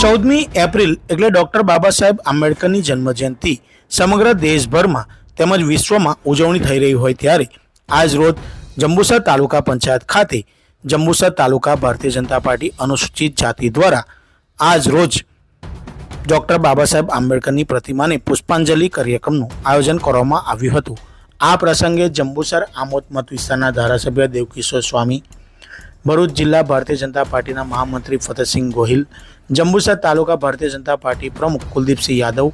ચૌદમી એપ્રિલ એટલે ડૉક્ટર બાબા સાહેબ આંબેડકરની જન્મજયંતિ. સમગ્ર દેશભરમાં તેમજ વિશ્વમાં ઉજવણી થઈ રહી હોય ત્યારે આજ રોજ જંબુસર તાલુકા પંચાયત ખાતે જંબુસર તાલુકા ભારતીય જનતા પાર્ટી અનુસૂચિત જાતિ દ્વારા આજ રોજ ડૉક્ટર બાબા સાહેબ આંબેડકરની પ્રતિમાને પુષ્પાંજલિ કાર્યક્રમનું આયોજન કરવામાં આવ્યું હતું. આ પ્રસંગે જંબુસર આમોદ મત વિસ્તારના ધારાસભ્ય દેવકિશોર સ્વામી, ભરૂચ જિલ્લા ભારતીય જનતા પાર્ટીના મહામંત્રી ફતેહસિંહ ગોહિલ જંબુસર તાલુકા ભારતીય જનતા પાર્ટી પ્રમુખ કુલદીપસિંહ યાદવ,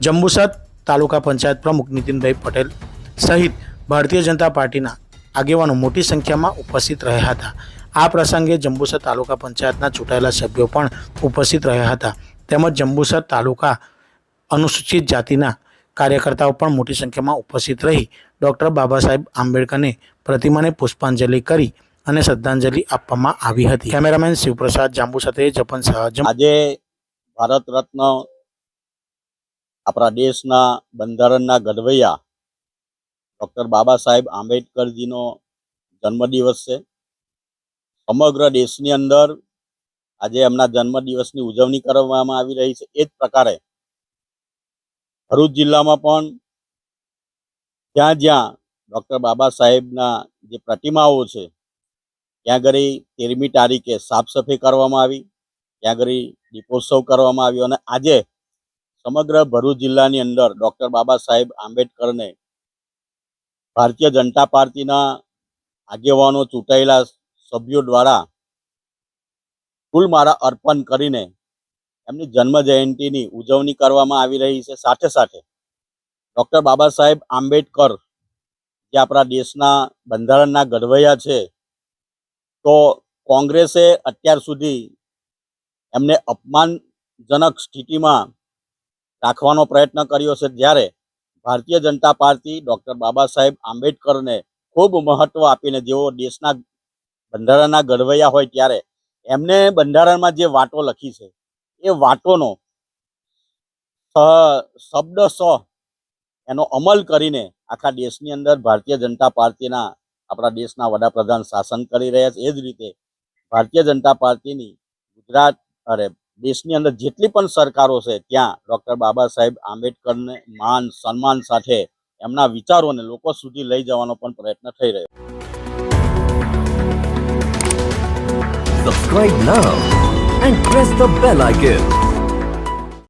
જંબુસર તાલુકા પંચાયત પ્રમુખ નીતિનભાઈ પટેલ સહિત ભારતીય જનતા પાર્ટીના આગેવાનો મોટી સંખ્યામાં ઉપસ્થિત રહ્યા હતા. આ પ્રસંગે જંબુસર તાલુકા પંચાયતના ચૂંટાયેલા સભ્યો પણ ઉપસ્થિત રહ્યા હતા. તેમજ જંબુસર તાલુકા અનુસૂચિત જાતિના કાર્યકર્તાઓ પણ મોટી સંખ્યામાં ઉપસ્થિત રહી. ડૉક્ટર બાબા સાહેબ આંબેડકરને પ્રતિમાને પુષ્પાંજલિ કરી અને શ્રદ્ધાંજલિ આપવામાં આવી હતી. કેમેરામેન શિવપ્રસાદ જાંબુ સાથે જપન શાહ. જમ- આજે ભારત રત્ન આપણા દેશના બંધારણના ઘડવૈયા ડૉક્ટર બાબા સાહેબ આંબેડકરજીનો જન્મદિવસ છે. સમગ્ર દેશની અંદર આજે એમના જન્મદિવસની ઉજવણી કરવામાં આવી રહી છે. એ જ પ્રકારે ભરૂચ જિલ્લામાં પણ જ્યાં જ્યાં ડૉક્ટર બાબા સાહેબના જે પ્રતિમાઓ છે ત્યાં આગળ તેરમી તારીખે સાફ સફાઈ કરવામાં આવી, ત્યાં આગળ દીપોત્સવ કરવામાં આવ્યો અને આજે સમગ્ર ભરૂચ જિલ્લાની અંદર ડૉક્ટર બાબા સાહેબ આંબેડકરને ભારતીય જનતા પાર્ટીના આગેવાનો ચૂંટાયેલા સભ્યો દ્વારા ફૂલમાળા અર્પણ કરીને એમની જન્મ જયંતિની ઉજવણી કરવામાં આવી રહી છે. સાથે સાથે ડૉક્ટર બાબા સાહેબ આંબેડકર જે આપણા દેશના બંધારણના ઘડવૈયા છે તો કોંગ્રેસે અત્યાર સુધી એમને અપમાનજનક સ્થિતિમાં રાખવાનો પ્રયત્ન કર્યો છે. જ્યારે ભારતીય જનતા પાર્ટી ડોક્ટર બાબા સાહેબ આંબેડકરને ખૂબ મહત્વ આપીને જેઓ દેશના બંધારણના ઘડવૈયા હોય ત્યારે એમને બંધારણમાં જે વાતો લખી છે, એ વાતોનો શબ્દ સ એનો અમલ કરીને આખા દેશની અંદર ભારતીય જનતા પાર્ટીના આપણા દેશના વડાપ્રધાન શાસન કરી રહ્યા છે એ જ રીતે ભારતીય જનતા પાર્ટીની ગુજરાત અરે દેશની અંદર જેટલી પણ સરકારો છે, ત્યાં ડૉક્ટર બાબા સાહેબ આંબેડકરને માન, સન્માન સાથે એમના વિચારોને લોકો સુધી લઈ જવાનો પણ પ્રયત્ન થઈ રહ્યો Subscribe now and press the bell icon.